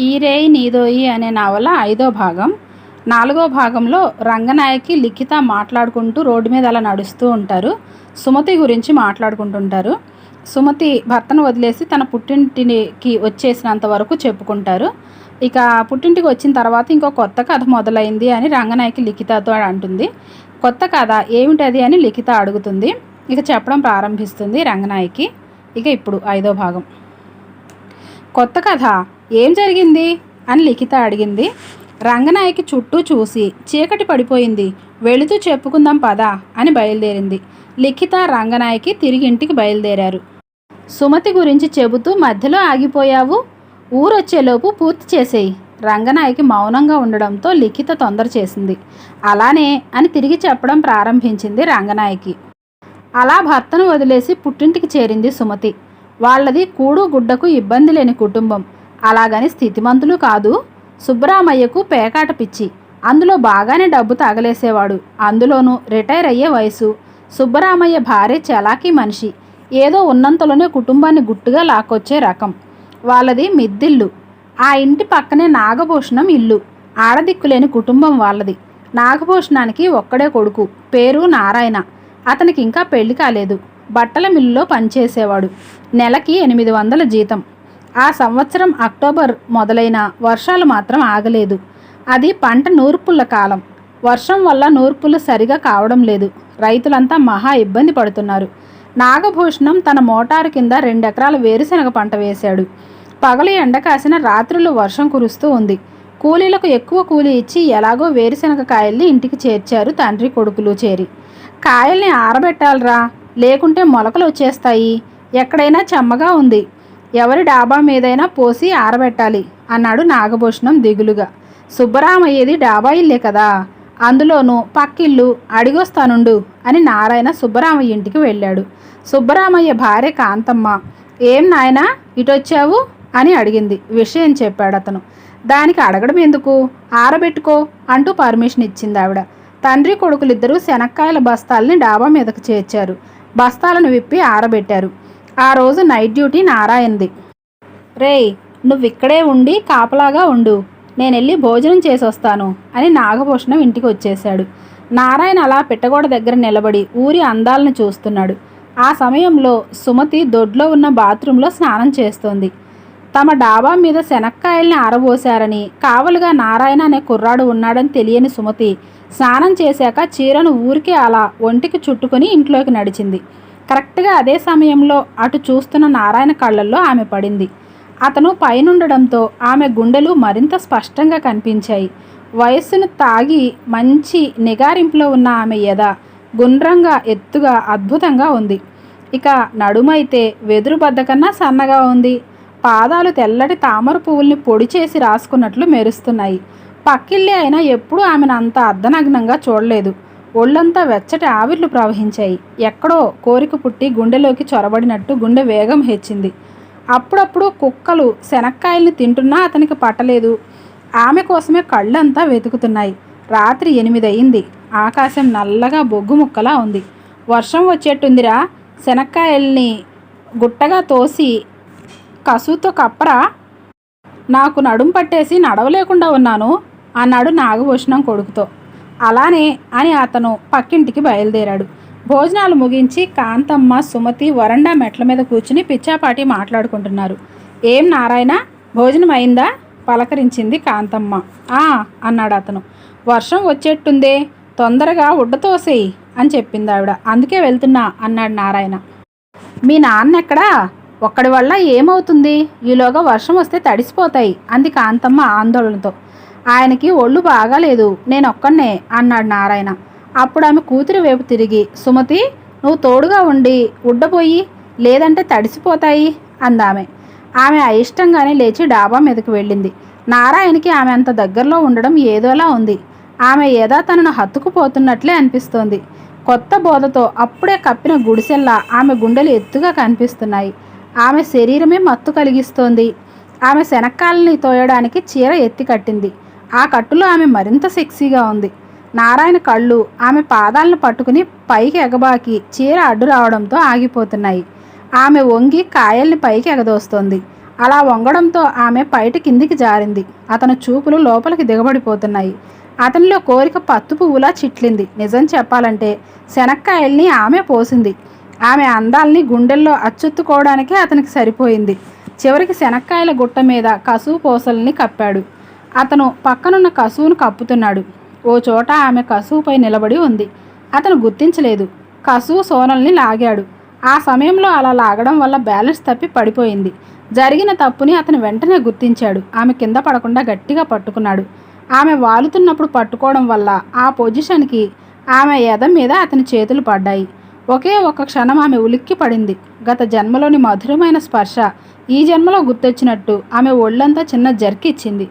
ఈరేయి నీదోయి అనే నవల ఐదో భాగం. నాలుగో భాగంలో రంగనాయకి లిఖిత మాట్లాడుకుంటూ రోడ్డు మీద అలా నడుస్తూ ఉంటారు. సుమతి గురించి మాట్లాడుకుంటుంటారు. సుమతి భర్తను వదిలేసి తన పుట్టింటికి వచ్చేసినంత వరకు చెప్పుకుంటారు. ఇక పుట్టింటికి వచ్చిన తర్వాత ఇంకో కొత్త కథ మొదలైంది అని రంగనాయకి లిఖితతో అంటుంది. కొత్త కథ ఏమిటది అని లిఖిత అడుగుతుంది. ఇక చెప్పడం ప్రారంభిస్తుంది రంగనాయకి. ఇక ఇప్పుడు ఐదో భాగం. కొత్త కథ ఏం జరిగింది? అని లిఖిత అడిగింది. రంగనాయకి చుట్టూ చూసి చీకటి పడిపోయింది. వెళుతూ చెప్పుకుందాం పదా అని బయలుదేరింది. లిఖిత రంగనాయకి తిరిగి ఇంటికి బయలుదేరారు. సుమతి గురించి చెబుతూ మధ్యలో ఆగిపోయావు? ఊరొచ్చేలోపు పూర్తి చేసేయి. రంగనాయకి మౌనంగా ఉండడంతో లిఖిత తొందర చేసింది. అలానే అని తిరిగి చెప్పడం ప్రారంభించింది రంగనాయకి. అలా భర్తను వదిలేసి పుట్టింటికి చేరింది సుమతి. వాళ్ళది కూడు గుడ్డకు ఇబ్బంది లేని కుటుంబం. అలాగని స్థితిమంతులు కాదు. సుబ్బరామయ్యకు పేకాట పిచ్చి. అందులో బాగానే డబ్బు తగలేసేవాడు. అందులోనూ రిటైర్ అయ్యే వయసు. సుబ్బరామయ్య భార్య చలాకీ మనిషి. ఏదో ఉన్నంతలోనే కుటుంబాన్ని గుట్టుగా లాక్కొచ్చే రకం. వాళ్ళది మిద్దిల్లు. ఆ ఇంటి పక్కనే నాగభూషణం ఇల్లు. ఆడదిక్కులేని కుటుంబం వాళ్ళది. నాగభూషణానికి ఒక్కడే కొడుకు. పేరు నారాయణ. అతనికి ఇంకా పెళ్ళి కాలేదు. బట్టల మిల్లులో పనిచేసేవాడు. నెలకి ఎనిమిది వందల జీతం. ఆ సంవత్సరం అక్టోబర్ మొదలైన వర్షాలు మాత్రం ఆగలేదు. అది పంట నూర్పుల కాలం. వర్షం వల్ల నూర్పులు సరిగా కావడం లేదు. రైతులంతా మహా ఇబ్బంది పడుతున్నారు. నాగభూషణం తన మోటారు కింద రెండెకరాల వేరుశనగ పంట వేశాడు. పగలు ఎండ కాసిన రాత్రులు వర్షం కురుస్తూ ఉంది. కూలీలకు ఎక్కువ కూలీ ఇచ్చి ఎలాగో వేరుశనగ కాయల్ని ఇంటికి చేర్చారు తండ్రి కొడుకులు చేరి. కాయల్ని ఆరబెట్టాలరా లేకుంటే మొలకలు వచ్చేస్తాయి. ఎక్కడైనా చెమ్మగా ఉంది. ఎవరి డాబా మీదైనా పోసి ఆరబెట్టాలి అన్నాడు నాగభూషణం దిగులుగా. సుబ్బరామయ్యేది డాబా ఇల్లే కదా అందులోనూ పక్కిల్లు అడిగొస్తానుండు అని నారాయణ సుబ్బరామయ్య ఇంటికి వెళ్ళాడు. సుబ్బరామయ్య భార్య కాంతమ్మ ఏం నాయనా ఇటొచ్చావు? అని అడిగింది. విషయం చెప్పాడు అతను దానికి అడగడం ఎందుకు? ఆరబెట్టుకో అంటూ పర్మిషన్ ఇచ్చింది ఆవిడ తండ్రి కొడుకులిద్దరూ శనక్కాయల బస్తాల్ని డాబా మీదకు చేర్చారు. బస్తాలను విప్పి ఆరబెట్టారు. ఆ రోజు నైట్ డ్యూటీ నారాయణది. రేయ్ నువ్వు ఇక్కడే ఉండి కాపలాగా ఉండు. నేను వెళ్ళి భోజనం చేసి వస్తాను అని నాగభూషణం ఇంటికి వచ్చేశాడు నారాయణ అలా పిట్టగోడ దగ్గర నిలబడి ఊరి అందాలను చూస్తున్నాడు. ఆ సమయంలో సుమతి దొడ్లో ఉన్న బాత్రూంలో స్నానం చేస్తోంది. తమ డాబా మీద శనక్కాయల్ని ఆరబోశారని కావలుగా నారాయణ అనే కుర్రాడు ఉన్నాడని తెలియని సుమతి స్నానం చేశాక చీరను ఊరికే అలా ఒంటికి చుట్టుకుని ఇంట్లోకి నడిచింది. కరెక్ట్గా అదే సమయంలో అటు చూస్తున్న నారాయణ కళ్ళల్లో ఆమె పడింది. అతను పైనుండడంతో ఆమె గుండెలు మరింత స్పష్టంగా కనిపించాయి. వయస్సును తాగి మంచి నిగారింపులో ఉన్న ఆమె ఎద గుండ్రంగా ఎత్తుగా అద్భుతంగా ఉంది. ఇక నడుమైతే వెదురు బద్దకన్నా సన్నగా ఉంది. పాదాలు తెల్లటి తామర పువ్వుల్ని పొడి చేసి రాసుకున్నట్లు మెరుస్తున్నాయి. పక్కిళ్ళి అయినా ఎప్పుడూ ఆమెను అంత అర్ధనగ్నంగా చూడలేదు. ఒళ్ళంతా వెచ్చటి ఆవిర్లు ప్రవహించాయి. ఎక్కడో కోరిక పుట్టి గుండెలోకి చొరబడినట్టు గుండె వేగం హెచ్చింది. అప్పుడప్పుడు కుక్కలు శనక్కాయల్ని తింటున్నా అతనికి పట్టలేదు. ఆమె కోసమే కళ్ళంతా వెతుకుతున్నాయి. రాత్రి ఎనిమిది అయింది ఆకాశం నల్లగా బొగ్గు ముక్కలా ఉంది. వర్షం వచ్చేట్టుందిరా. శనక్కాయల్ని గుట్టగా తోసి కసుతో కప్పరా? నాకు నడుం పట్టేసి నడవలేకుండా ఉన్నాను. అన్నాడు నాగభూషణం కొడుకుతో. అలానే అని అతను పక్కింటికి బయలుదేరాడు. భోజనాలు ముగించి కాంతమ్మ సుమతి వరండా మెట్ల మీద కూర్చుని పిచ్చాపాటి మాట్లాడుకుంటున్నారు. ఏం నారాయణ భోజనం అయిందా? పలకరించింది కాంతమ్మ. ఆ అన్నాడు అతను. వర్షం వచ్చేట్టుందే తొందరగా ఉడ్డతోసేయి అని చెప్పింది ఆవిడ అందుకే వెళ్తున్నా అన్నాడు నారాయణ. మీ నాన్న ఎక్కడా ఒక్కడి వల్ల ఏమవుతుంది? ఈలోగా వర్షం వస్తే తడిసిపోతాయి అంది కాంతమ్మ ఆందోళనతో. ఆయనకి ఒళ్ళు బాగాలేదు నేనొక్కనే అన్నాడు నారాయణ. అప్పుడు ఆమె కూతురి వైపు తిరిగి సుమతి నువ్వు తోడుగా ఉండి ఉడ్డపోయి లేదంటే తడిసిపోతాయి అందామె. ఆమె అయిష్టంగానే లేచి డాబా మీదకి వెళ్ళింది. నారాయణకి ఆమె అంత దగ్గరలో ఉండడం ఏదోలా ఉంది. ఆమె ఏదో తనను హత్తుకుపోతున్నట్లే అనిపిస్తోంది. కొత్త బోధతో అప్పుడే కప్పిన గుడిసెల్లా ఆమె గుండెలు ఎత్తుగా కనిపిస్తున్నాయి. ఆమె శరీరమే మత్తు కలిగిస్తోంది. ఆమె శనక్కాలని తోయడానికి చీర ఎత్తి కట్టింది. ఆ కట్టులో ఆమె మరింత సెక్సీగా ఉంది. నారాయణ కళ్ళు ఆమె పాదాలను పట్టుకుని పైకి ఎగబాకి చీర అడ్డు రావడంతో ఆగిపోతున్నాయి. ఆమె వంగి కాయల్ని పైకి ఎగదోస్తోంది. అలా వంగడంతో ఆమె పైట కిందికి జారింది. అతను చూపులు లోపలికి దిగబడిపోతున్నాయి. అతనిలో కోరిక పత్తు పువ్వులా చిట్లింది. నిజం చెప్పాలంటే శనక్కాయల్ని ఆమె పోసింది. ఆమె అందాల్ని గుండెల్లో అచ్చుత్తుకోవడానికే అతనికి సరిపోయింది. చివరికి శనక్కాయల గుట్ట మీద కసువు పోసల్ని కప్పాడు. అతను పక్కనున్న కసువును కప్పుతున్నాడు. ఓ చోట ఆమె కసువుపై నిలబడి ఉంది. అతను గుర్తించలేదు. కసువు సోనల్ని లాగాడు. ఆ సమయంలో అలా లాగడం వల్ల బ్యాలెన్స్ తప్పి పడిపోయింది. జరిగిన తప్పుని అతను వెంటనే గుర్తించాడు. ఆమె కింద పడకుండా గట్టిగా పట్టుకున్నాడు. ఆమె వాలుతున్నప్పుడు పట్టుకోవడం వల్ల ఆ పొజిషన్కి ఆమె ఎద మీద అతని చేతులు పడ్డాయి. ఒకే ఒక్క క్షణం ఆమె ఉలిక్కి పడింది. గత జన్మలోని మధురమైన స్పర్శ ఈ జన్మలో గుర్తొచ్చినట్టు ఆమె ఒళ్ళంతా చిన్న జర్కిచ్చింది ఇచ్చింది.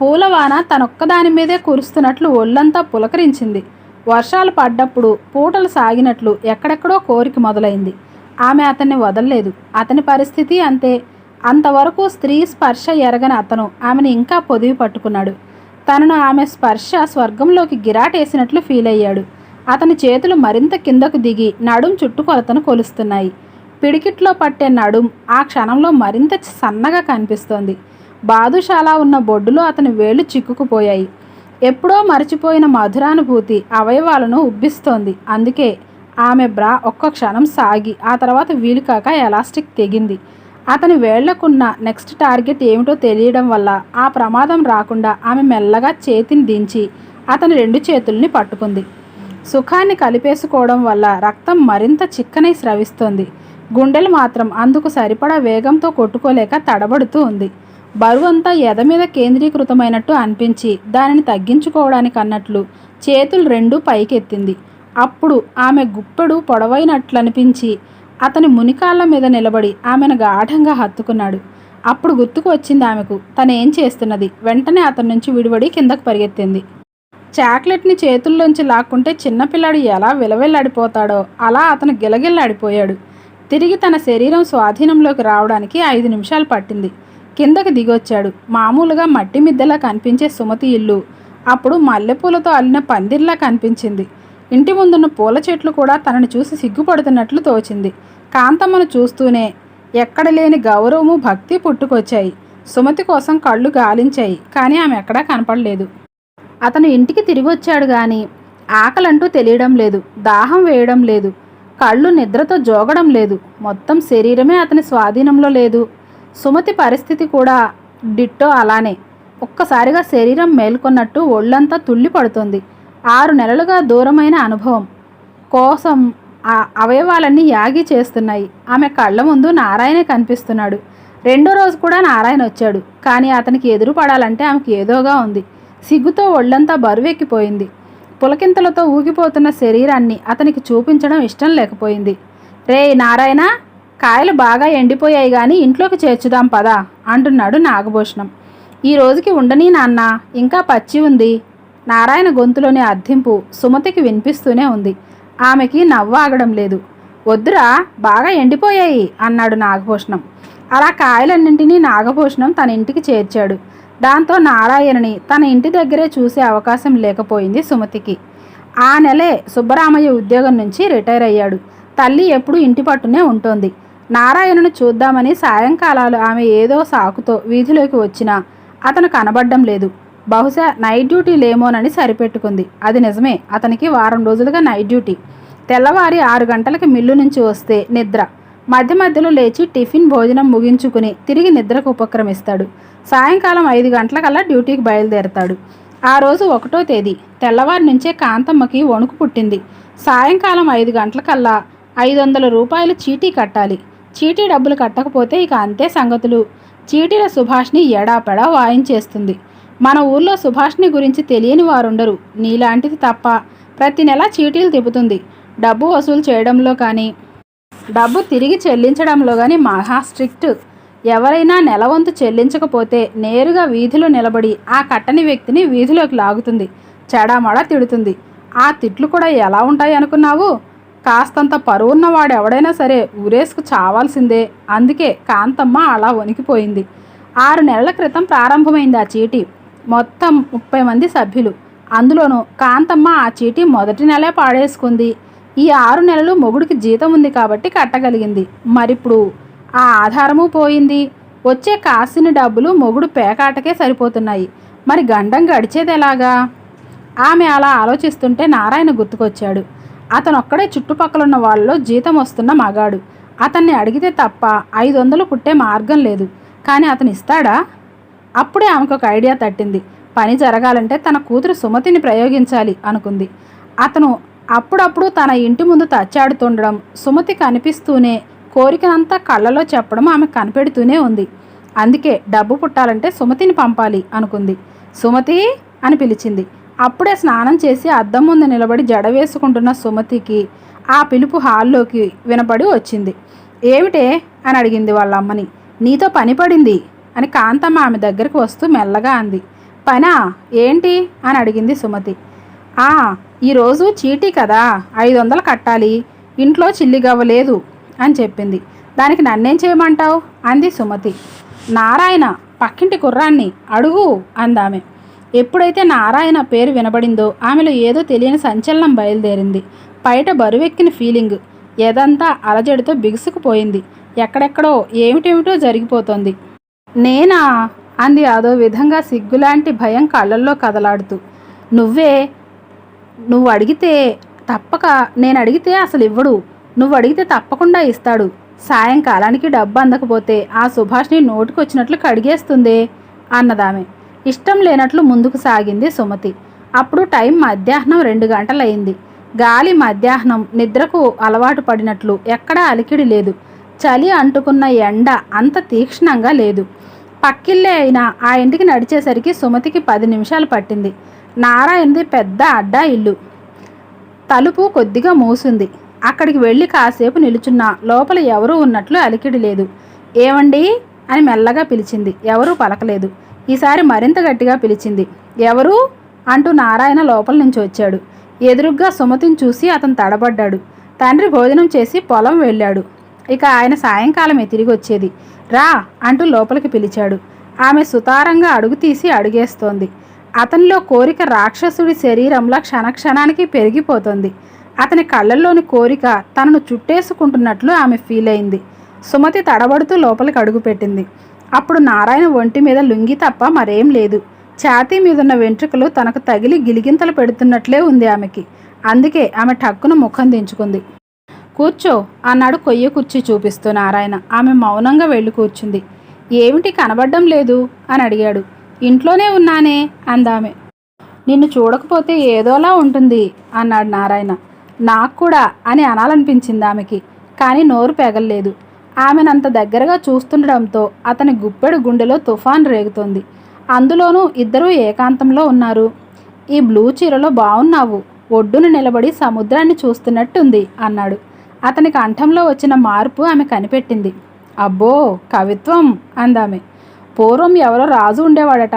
పూలవాన తనొక్కదాని మీదే కురుస్తున్నట్లు ఒళ్ళంతా పులకరించింది. వర్షాలు పడ్డప్పుడు పూటలు సాగినట్లు ఎక్కడెక్కడో కోరిక మొదలైంది. ఆమె అతన్ని వదలలేదు. అతని పరిస్థితి అంతే. అంతవరకు స్త్రీ స్పర్శ ఎరగని అతను ఆమెను ఇంకా పొదివి పట్టుకున్నాడు. తనను ఆమె స్పర్శ స్వర్గంలోకి గిరాటేసినట్లు ఫీల్ అయ్యాడు. అతని చేతులు మరింత కిందకు దిగి నడుం చుట్టుకొలతను కొలుస్తున్నాయి. పిడికిట్లో పట్టే నడుం ఆ క్షణంలో మరింత సన్నగా కనిపిస్తోంది. బాదుషాలా ఉన్న బొడ్డులో అతని వేళ్ళు చిక్కుకుపోయాయి. ఎప్పుడో మరచిపోయిన మధురానుభూతి అవయవాలను ఉబ్బిస్తోంది. అందుకే ఆమె బ్రా ఒక్క క్షణం సాగి ఆ తర్వాత వీలు కాక ఎలాస్టిక్ తెగింది. అతని వేళ్ళకున్న నెక్స్ట్ టార్గెట్ ఏమిటో తెలియడం వల్ల ఆ ప్రమాదం రాకుండా ఆమె మెల్లగా చేతిని దించి అతని రెండు చేతుల్ని పట్టుకుంది. సుఖాన్ని కలిపేసుకోవడం వల్ల రక్తం మరింత చిక్కనై స్రవిస్తోంది. గుండెలు మాత్రం అందుకు సరిపడా వేగంతో కొట్టుకోలేక తడబడుతూ ఉంది. బరువంతా ఎద మీద కేంద్రీకృతమైనట్టు అనిపించి దానిని తగ్గించుకోవడానికి అన్నట్లు చేతులు రెండు పైకెత్తింది. అప్పుడు ఆమె గుప్పెడు పొడవైనట్లనిపించి అతని మునికాళ్ళ మీద నిలబడి ఆమెను గాఢంగా హత్తుకున్నాడు. అప్పుడు గుర్తుకు వచ్చింది ఆమెకు తను ఏం చేస్తున్నది? వెంటనే అతని నుంచి విడివడి కిందకు పరిగెత్తింది. చాక్లెట్ని చేతుల్లోంచి లాక్కుంటే చిన్నపిల్లాడు ఎలా విలవిల్లాడిపోతాడో అలా అతను గిలగిల్లాడిపోయాడు. తిరిగి తన శరీరం స్వాధీనంలోకి రావడానికి ఐదు నిమిషాలు పట్టింది. కిందకి దిగొచ్చాడు. మామూలుగా మట్టి మిద్దెలా కనిపించే సుమతి ఇల్లు. అప్పుడు మల్లెపూలతో అల్లిన పందిర్లా కనిపించింది. ఇంటి ముందున్న పూల చెట్లు కూడా తనని చూసి సిగ్గుపడుతున్నట్లు తోచింది. కాంతమ్మను చూస్తూనే ఎక్కడ లేని గౌరవము భక్తి పుట్టుకొచ్చాయి. సుమతి కోసం కళ్ళు గాలించాయి కానీ ఆమె ఎక్కడా కనపడలేదు. అతను ఇంటికి తిరిగి వచ్చాడు కానీ ఆకలంటూ తెలియడం లేదు దాహం వేయడం లేదు కళ్ళు నిద్రతో జోగడం లేదు మొత్తం శరీరమే అతని స్వాధీనంలో లేదు. సుమతి పరిస్థితి కూడా డిట్టో అలానే. ఒక్కసారిగా శరీరం మేల్కొన్నట్టు ఒళ్ళంతా తుళ్ళి పడుతుంది ఆరు నెలలుగా దూరమైన అనుభవం. కోసం అవయవాలన్నీ యాగి చేస్తున్నాయి. ఆమె కళ్ళ ముందు నారాయణే కనిపిస్తున్నాడు. రెండో రోజు కూడా నారాయణ వచ్చాడు. కానీ అతనికి ఎదురు పడాలంటే ఆమెకి ఏదోగా ఉంది. సిగ్గుతో ఒళ్ళంతా బరువెక్కిపోయింది. పులకింతలతో ఊగిపోతున్న శరీరాన్ని అతనికి చూపించడం ఇష్టం లేకపోయింది. రే నారాయణ! కాయలు బాగా ఎండిపోయాయి కానీ ఇంట్లోకి చేర్చుదాం పదా అంటున్నాడు నాగభూషణం. ఈ రోజుకి ఉండని నాన్న ఇంకా పచ్చి ఉంది. నారాయణ గొంతులోని అర్థింపు సుమతికి వినిపిస్తూనే ఉంది. ఆమెకి నవ్వాగడం లేదు. వద్దురా బాగా ఎండిపోయాయి అన్నాడు నాగభూషణం. అలా కాయలన్నింటినీ నాగభూషణం తన ఇంటికి చేర్చాడు. దాంతో నారాయణని తన ఇంటి దగ్గరే చూసే అవకాశం లేకపోయింది సుమతికి. ఆ నెలే సుబ్బరామయ్య ఉద్యోగం నుంచి రిటైర్ అయ్యాడు. తల్లి ఎప్పుడూ ఇంటి పట్టునే ఉంటుంది. నారాయణను చూద్దామని సాయంకాలాలు ఆమె ఏదో సాకుతో వీధిలోకి వచ్చినా అతను కనబడ్డం లేదు. బహుశా నైట్ డ్యూటీ లేమోనని సరిపెట్టుకుంది. అది నిజమే. అతనికి వారం రోజులుగా నైట్ డ్యూటీ. తెల్లవారి ఆరు గంటలకి మిల్లు నుంచి వస్తే నిద్ర. మధ్య మధ్యలో లేచి టిఫిన్ భోజనం ముగించుకుని తిరిగి నిద్రకు ఉపక్రమిస్తాడు. సాయంకాలం ఐదు గంటలకల్లా డ్యూటీకి బయలుదేరతాడు. ఆ రోజు ఒకటో తేదీ. తెల్లవారి నుంచే కాంతమ్మకి వణుకు పుట్టింది. సాయంకాలం ఐదు గంటలకల్లా ఐదు వందల రూపాయలు చీటీ కట్టాలి. చీటీ డబ్బులు కట్టకపోతే ఇక అంతే సంగతులు. చీటీల సుభాష్ని ఎడాపెడా వాయించేస్తుంది. మన ఊర్లో సుభాష్ని గురించి తెలియని వారుండరు. నీలాంటిది తప్ప ప్రతి నెల చీటీలు తిప్పుతుంది. డబ్బు వసూలు చేయడంలో కానీ డబ్బు తిరిగి చెల్లించడంలో కానీ మహా స్ట్రిక్ట్. ఎవరైనా నెలవంతు చెల్లించకపోతే నేరుగా వీధిలో నిలబడి ఆ కట్టని వ్యక్తిని వీధిలోకి లాగుతుంది. చెడామడా తిడుతుంది. ఆ తిట్లు కూడా ఎలా ఉంటాయి అనుకున్నావు? కాస్తంత పరువున్నవాడు ఎవడైనా సరే ఊరేసుకు చావాల్సిందే. అందుకే కాంతమ్మ అలా వణికిపోయింది. ఆరు నెలల క్రితం ప్రారంభమైంది ఆ చీటీ. మొత్తం ముప్పై మంది సభ్యులు. అందులోనూ కాంతమ్మ ఆ చీటీ మొదటి నెలే పాడేసుకుంది. ఈ ఆరు నెలలు మొగుడికి జీతం ఉంది కాబట్టి కట్టగలిగింది. మరిప్పుడు ఆ ఆధారము పోయింది. వచ్చే కాసిన డబ్బులు మొగుడు పేకాటకే సరిపోతున్నాయి. మరి గండం గడిచేది ఎలాగా ఆమె అలా ఆలోచిస్తుంటే నారాయణ గుర్తుకొచ్చాడు. అతను ఒక్కడే చుట్టుపక్కల ఉన్న వాళ్ళలో జీతం వస్తున్న మగాడు. అతన్ని అడిగితే తప్ప ఐదు వందలు పుట్టే మార్గం లేదు. కానీ అతను ఇస్తాడా అప్పుడే ఆమెకు ఒక ఐడియా తట్టింది. పని జరగాలంటే తన కూతురు సుమతిని ప్రయోగించాలి అనుకుంది. అతను అప్పుడప్పుడు తన ఇంటి ముందు తచ్చాడుతుండడం సుమతి కనిపిస్తూనే కోరికనంతా కళ్ళలో చెప్పడం ఆమె కనిపెడుతూనే ఉంది. అందుకే డబ్బు పుట్టాలంటే సుమతిని పంపాలి అనుకుంది. సుమతి అని పిలిచింది. అప్పుడే స్నానం చేసి అద్దం ముందు నిలబడి జడ వేసుకుంటున్న సుమతికి ఆ పిలుపు హాల్లోకి వినపడి వచ్చింది. ఏమిటే? అని అడిగింది వాళ్ళ అమ్మని నీతో పని పడింది అని కాంతమ్మ ఆమె దగ్గరికి వస్తూ మెల్లగా అంది. పనా? ఏంటి? అని అడిగింది సుమతి. ఆ ఈరోజు చీటీ కదా ఐదు వందలు కట్టాలి ఇంట్లో చిల్లిగవ్వలేదు అని చెప్పింది. దానికి నన్నేం చేయమంటావు? అంది సుమతి. నారాయణ పక్కింటి కుర్రాన్ని అడుగు అందామె. ఎప్పుడైతే నారాయణ పేరు వినబడిందో ఆమెలో ఏదో తెలియని సంచలనం బయలుదేరింది. బయట బరువెక్కిన ఫీలింగ్ ఏదంతా అలజడితో బిగుసుకుపోయింది. ఎక్కడెక్కడో ఏమిటేమిటో జరిగిపోతోంది. నేనా? అంది అదో విధంగా సిగ్గులాంటి భయం కళ్ళల్లో కదలాడుతూ. నువ్వే? నువ్వు అడిగితే తప్పక నేను అడిగితే అసలు ఇవ్వడు. నువ్వు అడిగితే తప్పకుండా ఇస్తాడు. సాయంకాలానికి డబ్బు అందకపోతే ఆ సుభాష్ని నోటికొచ్చినట్లు కడిగేస్తుందే? అన్నదామె. ఇష్టం లేనట్లు ముందుకు సాగింది సుమతి. అప్పుడు టైం మధ్యాహ్నం రెండు గంటలయింది. గాలి మధ్యాహ్నం నిద్రకు అలవాటు పడినట్లు ఎక్కడా అలికిడి లేదు. చలి అంటుకున్న ఎండ అంత తీక్షణంగా లేదు. పక్కిల్లే అయినా ఆ ఇంటికి నడిచేసరికి సుమతికి పది నిమిషాలు పట్టింది. నారాయణది పెద్ద అడ్డా ఇల్లు. తలుపు కొద్దిగా మూసింది. అక్కడికి వెళ్ళి కాసేపు నిలుచున్న లోపల ఎవరూ ఉన్నట్లు అలికిడి లేదు. ఏమండి అని మెల్లగా పిలిచింది. ఎవరూ పలకలేదు. ఈసారి మరింత గట్టిగా పిలిచింది. ఎవరు? అంటూ నారాయణ లోపల నుంచి వచ్చాడు. ఎదురుగ్గా సుమతిని చూసి అతను తడబడ్డాడు. తండ్రి భోజనం చేసి పొలం వెళ్ళాడు. ఇక ఆయన సాయంకాలమే తిరిగి వచ్చేది. రా అంటూ లోపలికి పిలిచాడు. ఆమె సుతారంగా అడుగు తీసి అడుగేస్తోంది. అతనిలో కోరిక రాక్షసుడి శరీరంలో క్షణక్షణానికి పెరిగిపోతుంది. అతని కళ్ళల్లోని కోరిక తనను చుట్టేసుకుంటున్నట్లు ఆమె ఫీల్ అయింది సుమతి తడబడుతూ లోపలికి అడుగుపెట్టింది అప్పుడు నారాయణ ఒంటి మీద లుంగి తప్ప మరేం లేదు. ఛాతీ మీదున్న వెంట్రుకలు తనకు తగిలి గిలిగింతలు పెడుతున్నట్లే ఉంది ఆమెకి. అందుకే ఆమె టక్కున ముఖం దించుకుంది. కూర్చో అన్నాడు కొయ్య కుర్చీ చూపిస్తూ నారాయణ. ఆమె మౌనంగా వెళ్ళి కూర్చుంది. ఏమిటి కనబడ్డం లేదు? అని అడిగాడు. ఇంట్లోనే ఉన్నానే అందామె. నిన్ను చూడకపోతే ఏదోలా ఉంటుంది అన్నాడు నారాయణ. నాకు కూడా అని అనాలనిపించింది ఆమెకి. కానీ నోరు పెగల్లేదు ఆమెనంత దగ్గరగా చూస్తుండడంతో అతని గుప్పెడు గుండెలో తుఫాన్ రేగుతోంది. అందులోనూ ఇద్దరూ ఏకాంతంలో ఉన్నారు. ఈ బ్లూ చీరలో బాగున్నావు ఒడ్డున నిలబడి సముద్రాన్ని చూస్తున్నట్టుంది అన్నాడు. అతని కంఠంలో వచ్చిన మార్పు ఆమె కనిపెట్టింది. అబ్బో కవిత్వం అందామె. పూర్వం ఎవరో రాజు ఉండేవాడట.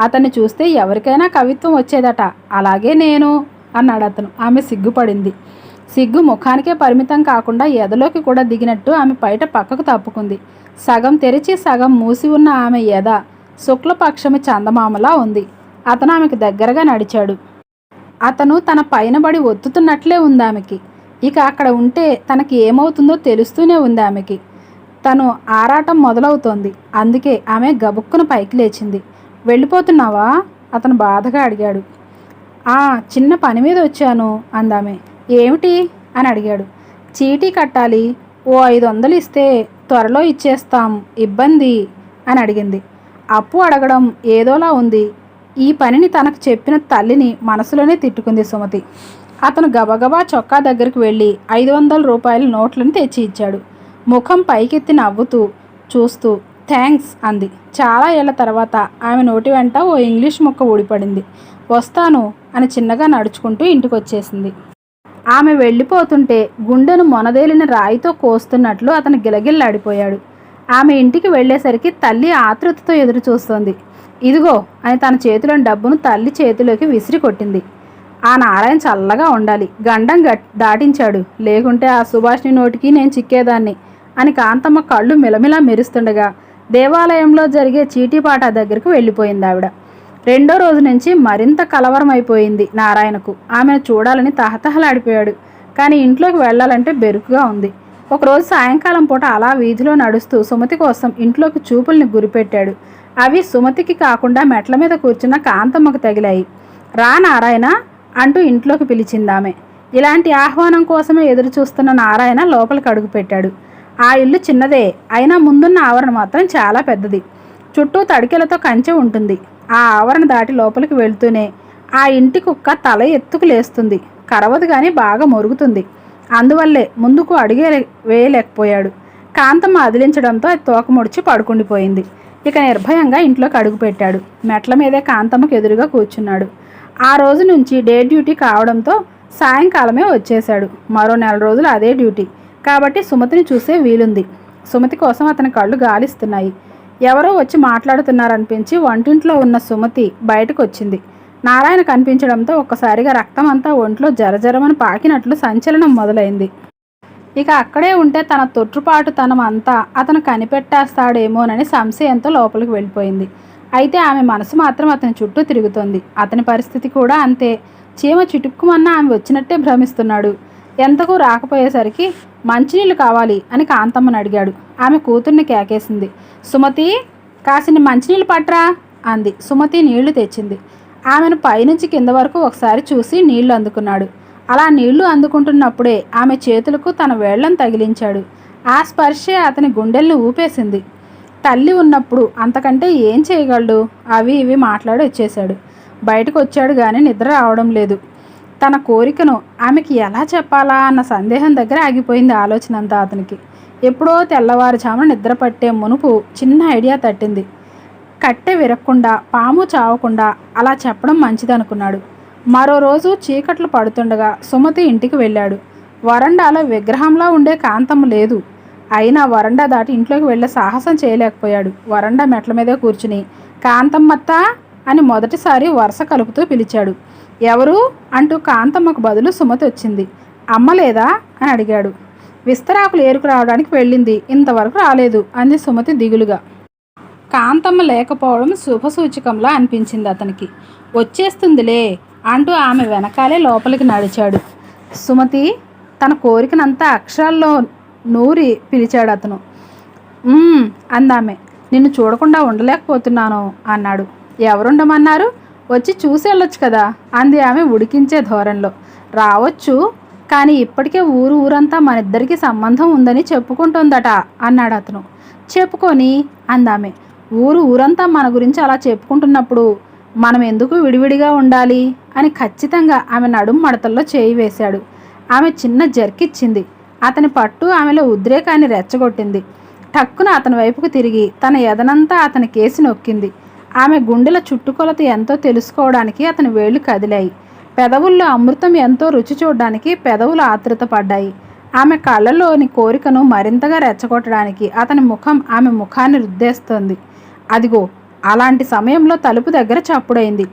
అతన్ని చూస్తే ఎవరికైనా కవిత్వం వచ్చేదట. అలాగే నేను అన్నాడు అతను. ఆమె సిగ్గుపడింది. సిగ్గు ముఖానికే పరిమితం కాకుండా ఎదలోకి కూడా దిగినట్టు ఆమె బయట పక్కకు తప్పుకుంది. సగం తెరిచి సగం మూసి ఉన్న ఆమె ఎద శుక్లపక్షమి చందమామలా ఉంది. అతను ఆమెకు దగ్గరగా నడిచాడు. అతను తన పైనబడి ఒత్తుతున్నట్లే ఉంది ఆమెకి. ఇక అక్కడ ఉంటే తనకి ఏమవుతుందో తెలుస్తూనే ఉంది ఆమెకి. తను ఆరాటం మొదలవుతోంది. అందుకే ఆమె గబుక్కున పైకి లేచింది. వెళ్ళిపోతున్నావా? అతను బాధగా అడిగాడు. ఆ చిన్న పని మీద వచ్చాను అందామె. ఏమిటి? అని అడిగాడు. చీటీ కట్టాలి. ఓ ఐదు వందలు ఇస్తే త్వరలో ఇచ్చేస్తాం. ఇబ్బంది అని అడిగింది. అప్పు అడగడం ఏదోలా ఉంది. ఈ పనిని తనకు చెప్పిన తల్లిని మనసులోనే తిట్టుకుంది సుమతి. అతను గబగబా చొక్కా దగ్గరికి వెళ్ళి ఐదు వందల రూపాయల నోట్లను తెచ్చి ఇచ్చాడు. ముఖం పైకెత్తి నవ్వుతూ చూస్తూ థ్యాంక్స్ అంది. చాలా ఏళ్ళ తర్వాత ఆమె నోటి వెంట ఓ ఇంగ్లీష్ మొక్క ఊడిపడింది. వస్తాను అని చిన్నగా నడుచుకుంటూ ఇంటికి వచ్చేసింది ఆమె వెళ్ళిపోతుంటే గుండెను మొనదేలిన రాయితో కోస్తున్నట్లు అతను గిలగిల్లాడిపోయాడు. ఆమె ఇంటికి వెళ్ళేసరికి తల్లి ఆతృతతో ఎదురు చూస్తోంది. ఇదిగో అని తన చేతిలోని డబ్బును తల్లి చేతిలోకి విసిరి కొట్టింది. ఆ నారాయణ చల్లగా ఉండాలి. గండం గట్ దాటించాడు. లేకుంటే ఆ సుభాష్ని నోటికి నేను చిక్కేదాన్ని అని కాంతమ్మ కళ్ళు మిలమిలా మెరుస్తుండగా దేవాలయంలో జరిగే చీటీపాట దగ్గరికి వెళ్ళిపోయింది ఆవిడ రెండో రోజు నుంచి మరింత కలవరమైపోయింది నారాయణకు. ఆమెను చూడాలని తహతహలాడిపోయాడు. కానీ ఇంట్లోకి వెళ్ళాలంటే బెరుకుగా ఉంది. ఒకరోజు సాయంకాలం పూట అలా వీధిలో నడుస్తూ సుమతి కోసం ఇంట్లోకి చూపుల్ని గురిపెట్టాడు. అవి సుమతికి కాకుండా మెట్ల మీద కూర్చున్న కాంతమ్మకు తగిలాయి. రా నారాయణ అంటూ ఇంట్లోకి పిలిచిందామె. ఇలాంటి ఆహ్వానం కోసమే ఎదురు చూస్తున్న నారాయణ లోపలికి అడుగుపెట్టాడు. ఆ ఇల్లు చిన్నదే అయినా ముందున్న ఆవరణ మాత్రం చాలా పెద్దది. చుట్టూ తడికెలతో కంచె ఉంటుంది. ఆ ఆవరణ దాటి లోపలికి వెళ్తూనే ఆ ఇంటి కుక్క తల ఎత్తుకు లేస్తుంది. కరవదు కానీ బాగా మొరుగుతుంది. అందువల్లే ముందుకు అడిగే వేయలేకపోయాడు. కాంతమ్మ అదిలించడంతో అది తోకముడిచి పడుకుండిపోయింది. ఇక నిర్భయంగా ఇంట్లోకి అడుగుపెట్టాడు మెట్ల మీదే కాంతమ్మకు ఎదురుగా కూర్చున్నాడు. ఆ రోజు నుంచి డే డ్యూటీ కావడంతో సాయంకాలమే వచ్చేశాడు. మరో నెల రోజులు అదే డ్యూటీ. కాబట్టి సుమతిని చూసే వీలుంది. సుమతి కోసం అతని కళ్ళు గాలిస్తున్నాయి. ఎవరో వచ్చి మాట్లాడుతున్నారనిపించి వంటింట్లో ఉన్న సుమతి బయటకు వచ్చింది నారాయణ కనిపించడంతో ఒక్కసారిగా రక్తం అంతా ఒంట్లో జరజరమని పాకినట్లు సంచలనం మొదలైంది. ఇక అక్కడే ఉంటే తన తొట్టుపాటు తనమంతా అతను కనిపెట్టేస్తాడేమోనని సంశయంతో లోపలికి వెళ్ళిపోయింది. అయితే ఆమె మనసు మాత్రం అతని చుట్టూ తిరుగుతోంది. అతని పరిస్థితి కూడా అంతే. చీమ చిటుక్కుమన్నా ఆమె వచ్చినట్టే భ్రమిస్తున్నాడు. ఎంతకు రాకపోయేసరికి మంచినీళ్ళు కావాలి అని కాంతమ్మని అడిగాడు. ఆమె కూతుర్ని కేకేసింది. సుమతి కాసిని మంచినీళ్ళు పట్రా అంది. సుమతి నీళ్ళు తెచ్చింది. ఆమెను పైనుంచి కింద వరకు ఒకసారి చూసి నీళ్ళు అందుకున్నాడు. అలా నీళ్ళు అందుకుంటున్నప్పుడే ఆమె చేతులకు తన వేళ్ళను తగిలించాడు. ఆ స్పర్శే అతని గుండెల్ని ఊపేసింది. తల్లి ఉన్నప్పుడు అంతకంటే ఏం చేయగలడు? అవి ఇవి మాట్లాడి వచ్చేశాడు. బయటకు వచ్చాడు కానీ నిద్ర రావడం లేదు. తన కోరికను ఆమెకి ఎలా చెప్పాలా అన్న సందేహం దగ్గర ఆగిపోయింది ఆలోచన అంతా అతనికి. ఎప్పుడో తెల్లవారుజామున నిద్ర పట్టే మునుపు చిన్న ఐడియా తట్టింది. కట్టె విరక్కుండా పాము చావకుండా అలా చెప్పడం మంచిదనుకున్నాడు. మరో రోజు చీకట్లు పడుతుండగా సుమతి ఇంటికి వెళ్ళాడు. వరండాలో విగ్రహంలా ఉండే కాంతం లేదు. అయినా వరండా దాటి ఇంట్లోకి వెళ్ళే సాహసం చేయలేకపోయాడు. వరండా మెట్ల మీదే కూర్చుని కాంతమ్మత్తా అని మొదటిసారి వరుస కలుపుతూ పిలిచాడు. ఎవరు? అంటూ కాంతమ్మకు బదులు సుమతి వచ్చింది. అమ్మ లేదా? అని అడిగాడు. విస్తరాకులు ఏరుకు రావడానికి వెళ్ళింది. ఇంతవరకు రాలేదు అంది సుమతి దిగులుగా. కాంతమ్మ లేకపోవడం శుభసూచకంలా అనిపించింది అతనికి. వచ్చేస్తుందిలే అంటూ ఆమె వెనకాలే లోపలికి నడిచాడు. సుమతి తన కోరికనంతా అక్షరాల్లో నూరి పిలిచాడు అతను. అందామె. నిన్ను చూడకుండా ఉండలేకపోతున్నాను అన్నాడు. ఎవరుండమన్నారు? వచ్చి చూసి వెళ్ళొచ్చు కదా అంది ఆమె ఉడికించే ధోరణిలో. రావచ్చు కానీ ఇప్పటికే ఊరు ఊరంతా మన ఇద్దరికి సంబంధం ఉందని చెప్పుకుంటుందట అన్నాడు అతను. చెప్పుకొని అందామె ఊరు ఊరంతా మన గురించి అలా చెప్పుకుంటున్నప్పుడు మనం ఎందుకు విడివిడిగా ఉండాలి? అని ఖచ్చితంగా ఆమె నడుం మడతల్లో చేయి వేశాడు. ఆమె చిన్న జర్కిచ్చింది. అతని పట్టు ఆమెలో ఉద్రేకాన్ని రెచ్చగొట్టింది. టక్కున అతని వైపుకు తిరిగి తన ఎదనంతా అతని కేసి నొక్కింది. ఆమె గుండెల చుట్టుకొలత ఎంతో తెలుసుకోవడానికి అతని వేళ్ళు కదిలాయి. పెదవుల్లో అమృతం ఎంతో రుచి చూడడానికి పెదవులు ఆతృత పడ్డాయి. ఆమె కళ్ళలోని కోరికను మరింతగా రెచ్చగొట్టడానికి అతని ముఖం ఆమె ముఖాన్ని రుద్దేస్తోంది. అదిగో అలాంటి సమయంలో తలుపు దగ్గర చప్పుడైంది.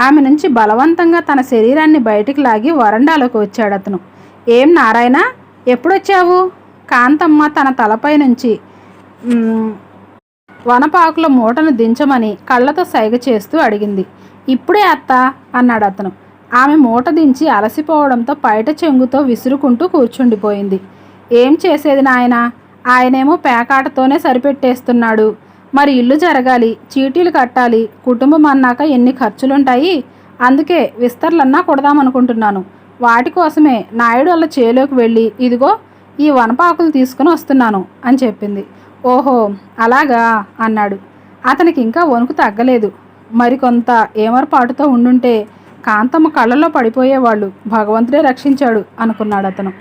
ఆమె నుంచి బలవంతంగా తన శరీరాన్ని బయటికి లాగి వరండాలోకి వచ్చాడు అతను. ఏం నారాయణ? ఎప్పుడొచ్చావు? కాంతమ్మ తన తలపై నుంచి వనపాకుల మూటను దించమని కళ్ళతో సైగ చేస్తూ అడిగింది. ఇప్పుడే అత్త అన్నాడు అతను. ఆమె మూట దించి అలసిపోవడంతో పైట చెంగుతో విసురుకుంటూ కూర్చుండిపోయింది. ఏం చేసేది నాయన? ఆయనేమో పేకాటతోనే సరిపెట్టేస్తున్నాడు. మరి ఇల్లు జరగాలి చీటీలు కట్టాలి కుటుంబం అన్నాక ఎన్ని ఖర్చులుంటాయి? అందుకే విస్తర్లన్నా కొడదామనుకుంటున్నాను. వాటి కోసమే నాయుడు వాళ్ళ చేలోకి వెళ్ళి ఇదిగో ఈ వనపాకులు తీసుకుని వస్తున్నాను అని చెప్పింది. ఓహో అలాగా? అన్నాడు. అతనికి ఇంకా వణుకు తగ్గలేదు. మరికొంత ఏమరపాటుతో ఉండుంటే కాంతమ్మ కళ్ళల్లో పడిపోయేవాళ్ళు భగవంతుడే రక్షించాడు అనుకున్నాడు అతను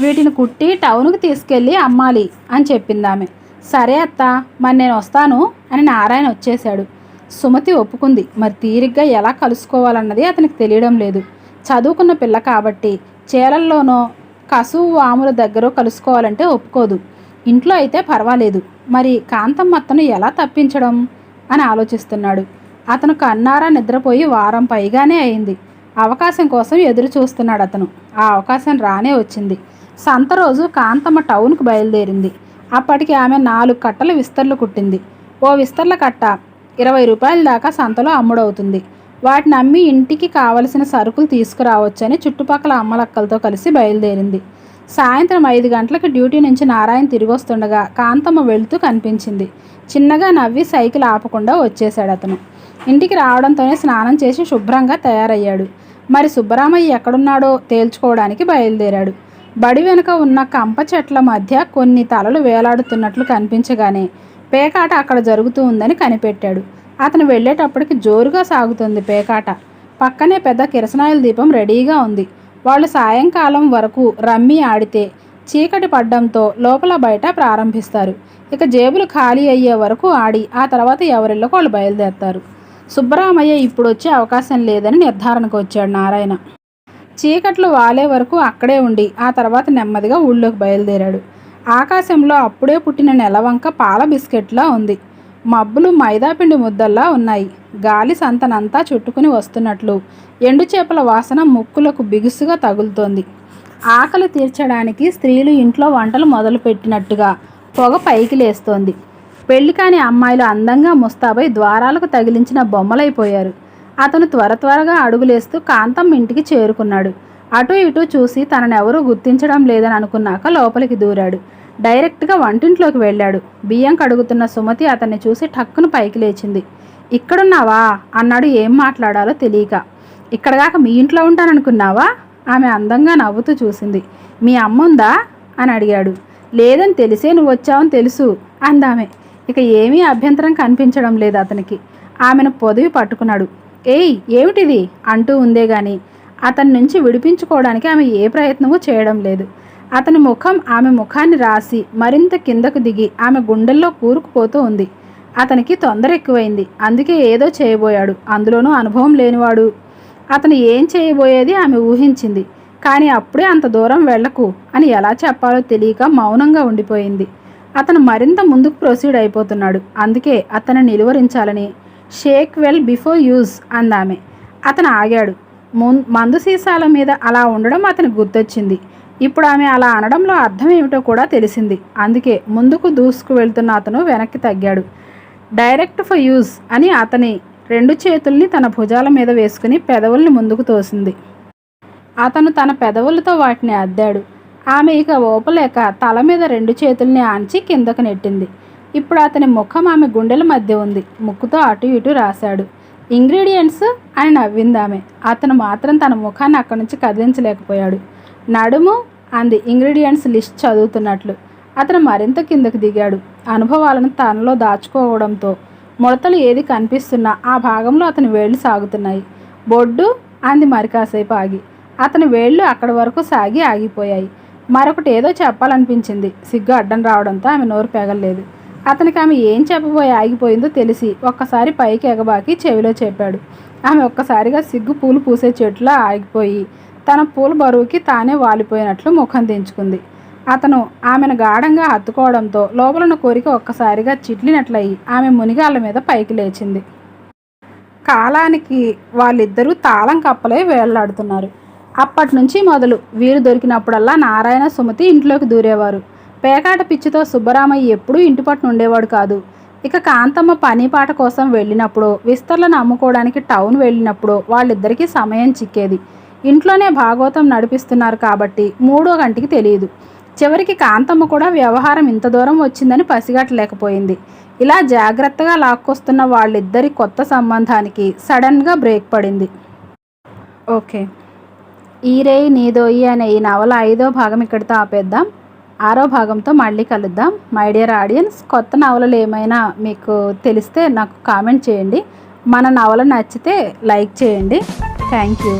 వీటిని కుట్టి టౌన్కి తీసుకెళ్ళి అమ్మాలి అని చెప్పింది ఆమె సరే అత్త మరి నేను వస్తాను అని నారాయణ వచ్చేశాడు. సుమతి ఒప్పుకుంది. మరి తీరిగ్గా ఎలా కలుసుకోవాలన్నది అతనికి తెలియడం లేదు. చదువుకున్న పిల్ల కాబట్టి చేలల్లోనో కసువు వాముల దగ్గర కలుసుకోవాలంటే ఒప్పుకోదు. ఇంట్లో అయితే పర్వాలేదు. మరి కాంతమ్మ అత్తను ఎలా తప్పించడం? అని ఆలోచిస్తున్నాడు. అతను కన్నారా నిద్రపోయి వారం పైగానే అయింది. అవకాశం కోసం ఎదురు చూస్తున్నాడు అతను. ఆ అవకాశం రానే వచ్చింది. సంత రోజు కాంతమ్మ టౌన్కు బయలుదేరింది. అప్పటికి ఆమె నాలుగు కట్టలు విస్తర్లు కుట్టింది. ఓ విస్తర్ల కట్ట ఇరవై రూపాయల దాకా సంతలో అమ్ముడవుతుంది. వాటిని అమ్మి ఇంటికి కావలసిన సరుకులు తీసుకురావచ్చని చుట్టుపక్కల అమ్మలక్కలతో కలిసి బయలుదేరింది. సాయంత్రం ఐదు గంటలకు డ్యూటీ నుంచి నారాయణ తిరిగి వస్తుండగా కాంతమ్మ వెళుతూ కనిపించింది. చిన్నగా నవ్వి సైకిల్ ఆపకుండా వచ్చేశాడు అతను. ఇంటికి రావడంతోనే స్నానం చేసి శుభ్రంగా తయారయ్యాడు. మరి సుబ్బరామయ్య ఎక్కడున్నాడో తేల్చుకోవడానికి బయలుదేరాడు. బడి వెనుక ఉన్న కంప చెట్ల మధ్య కొన్ని తలలు వేలాడుతున్నట్లు కనిపించగానే పేకాట అక్కడ జరుగుతూ ఉందని కనిపెట్టాడు. అతను వెళ్ళేటప్పటికి జోరుగా సాగుతుంది పేకాట. పక్కనే పెద్ద కిరసనాయిల దీపం రెడీగా ఉంది. వాళ్ళు సాయంకాలం వరకు రమ్మి ఆడితే చీకటి పడ్డంతో లోపల బయట ప్రారంభిస్తారు. ఇక జేబులు ఖాళీ అయ్యే వరకు ఆడి ఆ తర్వాత ఎవరిళ్ళకు వాళ్ళు బయలుదేరుతారు. సుబ్బరామయ్య ఇప్పుడు వచ్చే అవకాశం లేదని నిర్ధారణకు వచ్చాడు నారాయణ. చీకట్లు వాలే వరకు అక్కడే ఉండి ఆ తర్వాత నెమ్మదిగా ఊళ్ళోకి బయలుదేరాడు. ఆకాశంలో అప్పుడే పుట్టిన నెలవంక పాల బిస్కెట్లా ఉంది. మబ్బులు మైదాపిండి ముద్దల్లా ఉన్నాయి. గాలి సంతనంతా చుట్టుకుని వస్తున్నట్లు. ఎండు చేపల వాసన ముక్కులకు బిగుసుగా తగులుతోంది. ఆకలి తీర్చడానికి స్త్రీలు ఇంట్లో వంటలు మొదలుపెట్టినట్టుగా పొగ పైకి లేస్తోంది. పెళ్ళి కాని అమ్మాయిలు అందంగా ముస్తాబై ద్వారాలకు తగిలించిన బొమ్మలైపోయారు. అతను త్వర త్వరగా అడుగులేస్తూ కాంతం ఇంటికి చేరుకున్నాడు. అటు ఇటు చూసి తననెవరూ గుర్తించడం లేదని అనుకున్నాక లోపలికి దూరాడు. డైరెక్ట్గా వంటింట్లోకి వెళ్ళాడు. బియ్యం కడుగుతున్న సుమతి అతన్ని చూసి టక్కును పైకి లేచింది. ఇక్కడున్నావా? అన్నాడు ఏం మాట్లాడాలో తెలియక. ఇక్కడగాక మీ ఇంట్లో ఉంటాననుకున్నావా? ఆమె అందంగా నవ్వుతూ చూసింది. మీ అమ్మ ఉందా? అని అడిగాడు. లేదని తెలిసే నువ్వు వచ్చావని తెలుసు అందామె. ఇక ఏమీ అభ్యంతరం కనిపించడం లేదు అతనికి. ఆమెను పొదివి పట్టుకున్నాడు. ఏయ్ ఏమిటిది? అంటూ ఉందే గాని అతని నుంచి విడిపించుకోవడానికి ఆమె ఏ ప్రయత్నమూ చేయడం లేదు. అతని ముఖం ఆమె ముఖాన్ని రాసి మరింత కిందకు దిగి ఆమె గుండెల్లో కూరుకుపోతూ ఉంది. అతనికి తొందర ఎక్కువైంది. అందుకే ఏదో చేయబోయాడు. అందులోనూ అనుభవం లేనివాడు. అతను ఏం చేయబోయేది ఆమె ఊహించింది. కానీ అప్పుడే అంత దూరం వెళ్ళకు అని ఎలా చెప్పాలో తెలియక మౌనంగా ఉండిపోయింది. అతను మరింత ముందుకు ప్రొసీడ్ అయిపోతున్నాడు. అందుకే అతను నిలువరించాలని షేక్ వెల్ బిఫోర్ యూజ్ అందామె. అతను ఆగాడు. మందు సీసాల మీద అలా ఉండడం అతనికి గుర్తొచ్చింది. ఇప్పుడు ఆమె అలా అనడంలో అర్థం ఏమిటో కూడా తెలిసింది. అందుకే ముందుకు దూసుకు వెళ్తున్న అతను వెనక్కి తగ్గాడు. డైరెక్ట్ ఫర్ యూజ్ అని అతని రెండు చేతుల్ని తన భుజాల మీద వేసుకుని పెదవుల్ని ముందుకు తోసింది. అతను తన పెదవులతో వాటిని అద్దాడు. ఆమె ఇక ఓపలేక తల మీద రెండు చేతుల్ని ఆంచి కిందకు నెట్టింది. ఇప్పుడు అతని ముఖం ఆమె గుండెల మధ్య ఉంది. ముక్కుతో అటు ఇటు రాశాడు. ఇంగ్రీడియంట్స్ అని నవ్వింది ఆమె. అతను మాత్రం తన ముఖాన్ని అక్కడి నుంచి కదిలించలేకపోయాడు. నడుము అంది. ఇంగ్రీడియంట్స్ లిస్ట్ చదువుతున్నట్లు. అతను మరింత కిందకు దిగాడు. అనుభవాలను తనలో దాచుకోవడంతో ముడతలు ఏది కనిపిస్తున్నా ఆ భాగంలో అతని వేళ్ళు సాగుతున్నాయి. బొడ్డు అంది మరి కాసేపు ఆగి. అతని వేళ్ళు అక్కడి వరకు సాగి ఆగిపోయాయి. మరొకటి ఏదో చెప్పాలనిపించింది. సిగ్గు అడ్డం రావడంతో ఆమె నోరు పెగలలేదు అతనికి ఆమె ఏం చెప్పబోయి ఆగిపోయిందో తెలిసి ఒక్కసారి పైకి ఎగబాకి చెవిలో చెప్పాడు. ఆమె ఒక్కసారిగా సిగ్గు పూలు పూసే చెట్టులో ఆగిపోయి తన పూల బరువుకి తానే వాలిపోయినట్లు ముఖం దించుకుంది. అతను ఆమెను గాఢంగా హత్తుకోవడంతో లోపలన కోరిక ఒక్కసారిగా చిట్లినట్లయి ఆమె మునిగాళ్ళ మీద పైకి లేచింది. కాలానికి వాళ్ళిద్దరూ తాళం కప్పలే వేళ్ళాడుతున్నారు. అప్పటి నుంచి మొదలు వీరు దొరికినప్పుడల్లా నారాయణ సుమతి ఇంట్లోకి దూరేవారు. పేకాట పిచ్చితో సుబ్బరామయ్య ఎప్పుడూ ఇంటి పట్టున ఉండేవాడు కాదు. ఇక కాంతమ్మ పని పాట కోసం వెళ్ళినప్పుడు విస్తర్లను అమ్ముకోవడానికి టౌన్ వెళ్ళినప్పుడు వాళ్ళిద్దరికీ సమయం చిక్కేది. ఇంట్లోనే భాగవతం నడిపిస్తున్నారు కాబట్టి మూడో గంటికి తెలియదు. చివరికి కాంతమ్మ కూడా వ్యవహారం ఇంత దూరం వచ్చిందని పసిగట్టలేకపోయింది. ఇలా జాగ్రత్తగా లాక్కొస్తున్న వాళ్ళిద్దరి కొత్త సంబంధానికి సడన్గా బ్రేక్ పడింది. ఓకే. ఈరేయి నీదోయి అనే ఈ నవల ఐదో భాగం ఇక్కడితో ఆపేద్దాం. ఆరో భాగంతో మళ్ళీ కలుద్దాం. మై డియర్ ఆడియన్స్ కొత్త నవలలు ఏమైనా మీకు తెలిస్తే నాకు కామెంట్ చేయండి. మన నవల నచ్చితే లైక్ చేయండి. Thank you